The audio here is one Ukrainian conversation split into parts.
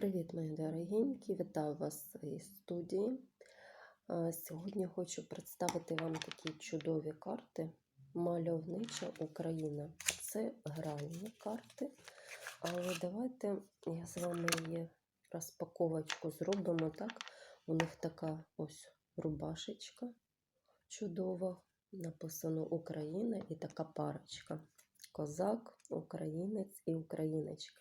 Привіт, мої дорогенькі! Вітаю вас в своїй студії. Сьогодні хочу представити вам такі чудові карти Мальовнича Україна. Це гральні карти. Але давайте я з вами її розпаковочку зробимо так. У них така ось рубашечка чудова. Написано Україна і така парочка. Козак, українець і україночка.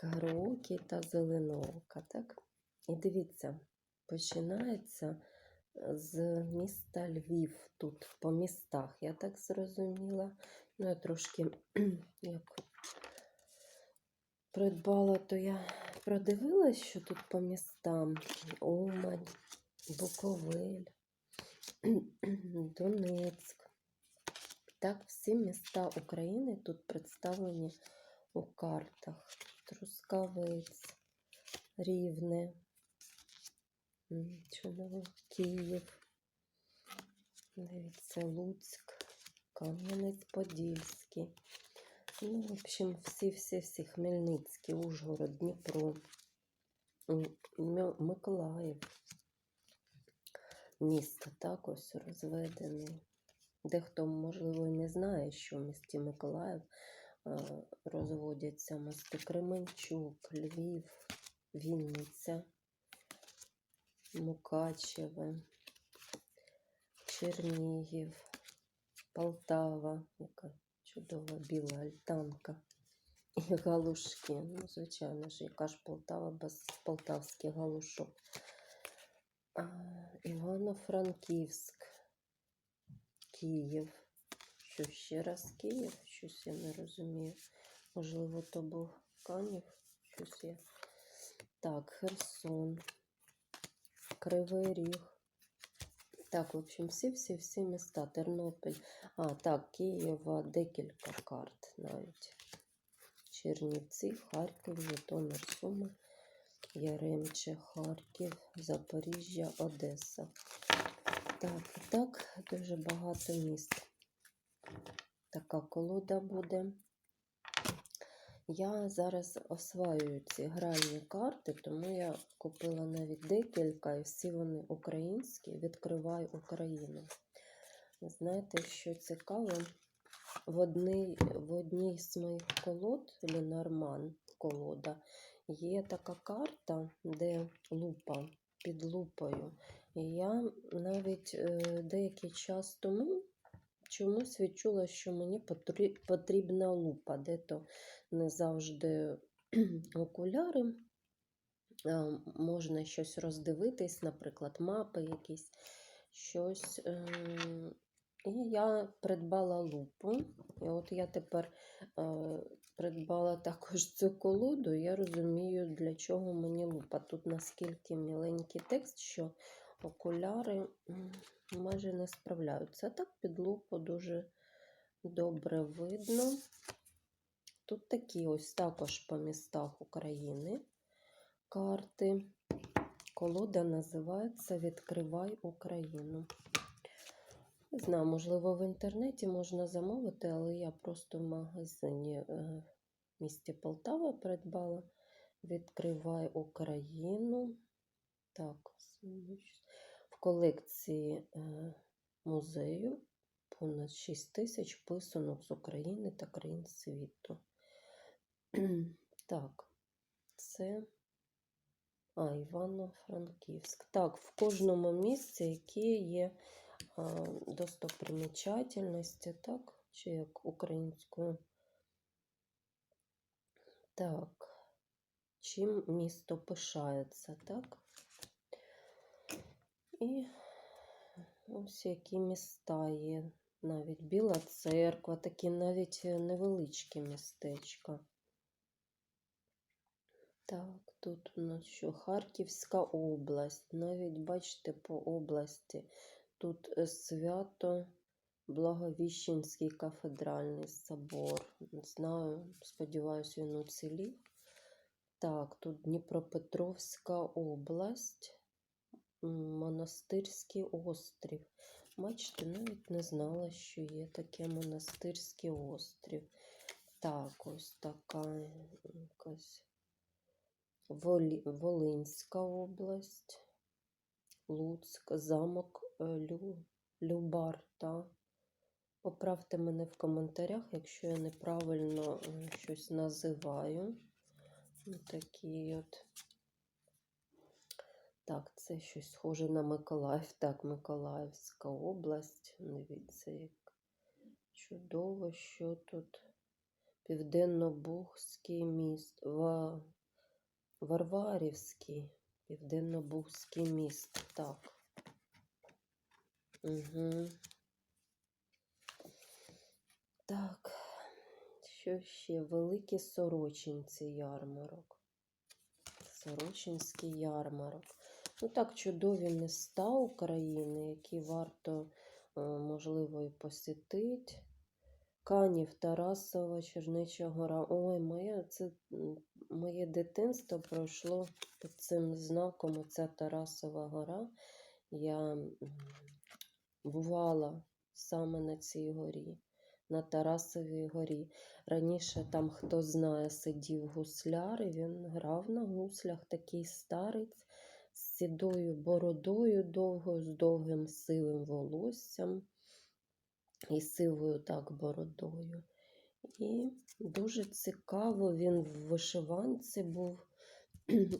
Караоке та зеленоока. Так? І дивіться, починається з міста Львів. Тут по містах, я так зрозуміла. Ну, я трошки як придбала, то я продивилась, що тут по містам Умань, Буковель, Донецьк. Так, всі міста України тут представлені у картах. Трускавець, Рівне, чудово, Київ, дивіться, Луцьк, Кам'янець-Подільський. Ну, в общем, всі-всі-всі, Хмельницький, Ужгород, Дніпро, Миколаїв. Місто так ось розведене. Дехто, можливо, і не знає, що в місті Миколаїв розводяться мости Кременчук, Львів, Вінниця, Мукачеве, Чернігів, Полтава, яка чудова біла альтанка. І галушки. Ну, звичайно ж, яка ж Полтава без полтавських галушок. Івано-Франківськ, Київ. Що ще раз Київ? Щось я не розумію. Можливо, то був Канів. Щось я. Так, Херсон, Кривий Ріг. Так, в общем, всі-всі-всі міста. Тернопіль. А, так, Києва декілька карт навіть. Чернівці, Харків, Житомир, Суми, Яремче, Харків, Запоріжжя, Одеса. Так, і так, дуже багато міст. Така колода буде. Я зараз осваюю ці гральні карти, тому я купила навіть декілька, і всі вони українські. Відкриваю Україну. Знаєте, що цікаво? В одній, в одній з моїх колод, Ленорман колода, є така карта, де лупа під лупою. І я навіть е, деякий час тому чомусь відчула, що мені потрібна лупа, де то не завжди окуляри. Можна щось роздивитись, наприклад, мапи якісь, щось. ем, І я придбала лупу. І от я тепер е, придбала також цю колоду. Я розумію, для чого мені лупа. Тут наскільки міленький текст, що окуляри майже не справляються. Так під лупу дуже добре видно. Тут такі ось також по містах України карти. Колода називається Відкривай Україну. Не знаю, можливо, в інтернеті можна замовити, але я просто в магазині е, в місті Полтава придбала. Відкривай Україну. Так, в колекції е, музею понад 6 тисяч писанок з України та країн світу. Так, це а, Івано-Франківськ. Так, в кожному місці, які є достопримічательності, так, чи як українською. Так, чим місто пишається, так? І ось які міста є. Навіть Біла церква, такі навіть невеличкі містечка. Так, тут у нас що Харківська область. Навіть бачите, по області. Тут е, свято Благовіщенський кафедральний собор. Не знаю, сподіваюся, він уцілів. Так, тут Дніпропетровська область, Монастирський острів. Бачите, навіть не знала, що є таке монастирський острів. Так, ось така якась Волі... Волинська область, Луцьк, замок е, Лю... Любарта. Поправте мене в коментарях, якщо я неправильно е, щось називаю. Такі от. Так, це щось схоже на Миколаїв. Так, Миколаївська область. Дивіться, як чудово, що тут. Південно-Бухський міст. Ва... Варварівський. Південно-Бухський міст. Так. Угу. Так. Що ще? Великі Сорочинці ярмарок. Сорочинський ярмарок. Ну так, чудові міста України, які варто, е, можливо, і посітити. Канів, Тарасова, Чернича гора. Ой, моє, це моє дитинство пройшло під цим знаком. Оця Тарасова гора. Я бувала саме на цій горі, на Тарасовій горі. Раніше там, хто знає, сидів гусляр, і він грав на гуслях, такий старець з сідою бородою довгою, з довгим сивим волоссям і сивою так бородою. І дуже цікаво, він в вишиванці був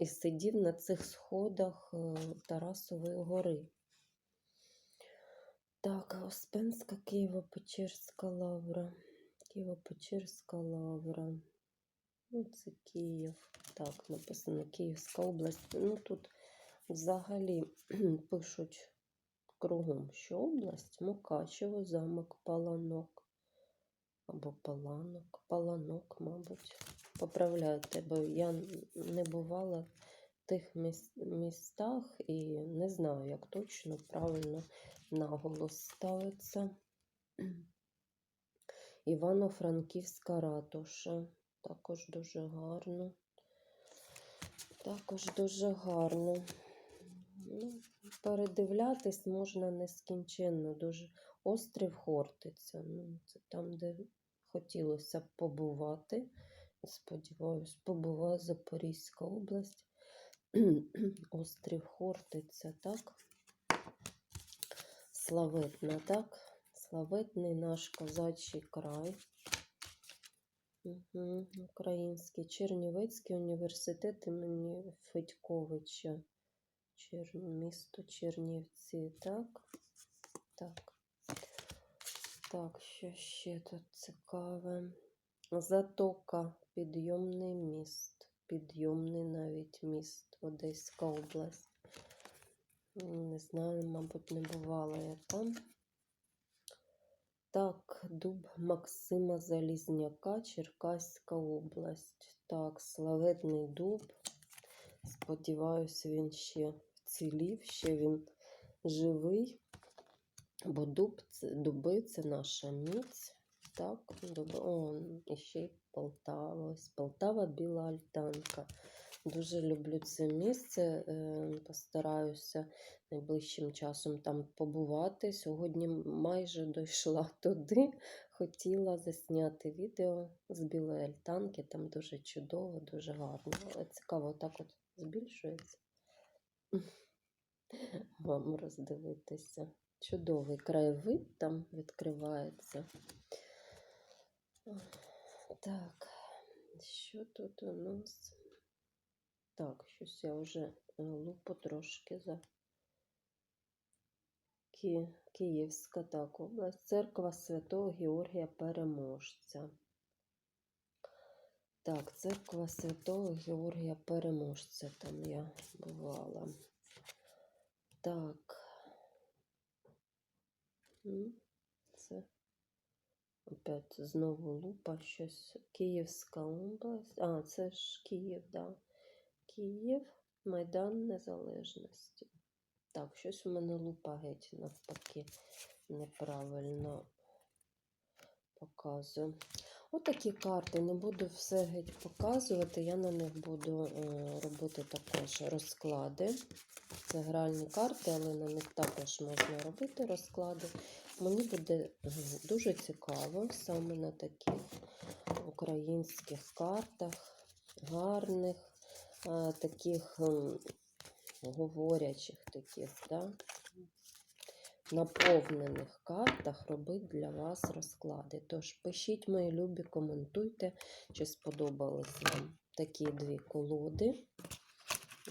і сидів на цих сходах е, Тарасової гори. Так, Успенська Києво-Печерська лавра. Києво-Печерська лавра. Ну, це Київ. Так, написано Київська область. Ну, тут взагалі пишуть кругом, що область Мукачево, замок, Паланок. Або Паланок, Паланок, мабуть. Поправляйте, бо я не бувала в тих містах і не знаю, як точно правильно наголос ставиться. Івано-Франківська ратуша. Також дуже гарно. Також дуже гарно. Ну, передивлятись можна нескінченно. Дуже острів Хортиця. Ну, це там, де хотілося б побувати. Сподіваюсь, побула Запорізька область. Острів Хортиця, так? Славетна, так? Славетний наш козачий край. Угу. Український Чернівецький університет імені Федьковича. Чер... Місто Чернівці, так? Так. Так, що ще тут цікаве? Затока, підйомний міст. Підйомний навіть міст, Одеська область. Не знаю, мабуть, не бувала я там. Так, дуб Максима Залізняка, Черкаська область. Так, славетний дуб. Сподіваюсь, він ще вцілів, ще він живий. Бо дуб, дуби це наша міць. Так, дуби. О, і ще й Полтава. Ось Полтава Біла Альтанка. Дуже люблю це місце. е, Постараюся найближчим часом там побувати. Сьогодні майже дійшла туди. Хотіла засняти відео з Білої Альтанки. Там дуже чудово, дуже гарно. Цікаво, так от збільшується. Вам роздивитися. Чудовий краєвид там відкривається. Так, що тут у нас? Так, щось я вже е, лупу трошки за Ки... Київська так, область. Церква Святого Георгія Переможця. Так, церква Святого Георгія Переможця. Там я бувала. Так. Це опять знову лупа щось. Київська область. А, це ж Київ, да. Київ, Майдан Незалежності. Так, щось у мене лупа геть навпаки неправильно показує. Отакі карти. Не буду все геть показувати. Я на них буду е, робити також розклади. Це гральні карти, але на них також можна робити розклади. Мені буде е, дуже цікаво саме на таких українських картах, гарних. таких ем, говорячих таких, да, наповнених картах робити для вас розклади. Тож пишіть, мої любі, коментуйте, чи сподобались вам такі дві колоди.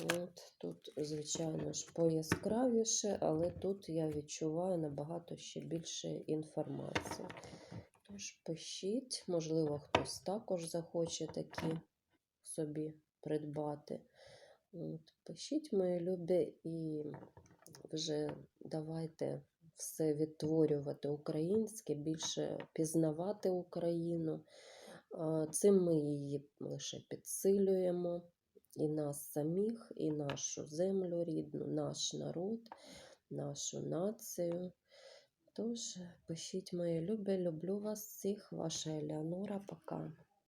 От, тут, звичайно ж, пояскравіше, але тут я відчуваю набагато ще більше інформації. Тож пишіть, можливо, хтось також захоче такі собі придбати. От, пишіть, мої любі, і вже давайте все відтворювати українське, більше пізнавати Україну. Цим ми її лише підсилюємо. І нас самих, і нашу землю рідну, наш народ, нашу націю. Тож, пишіть, мої любі, люблю вас всіх, ваша Елеонора. Пока.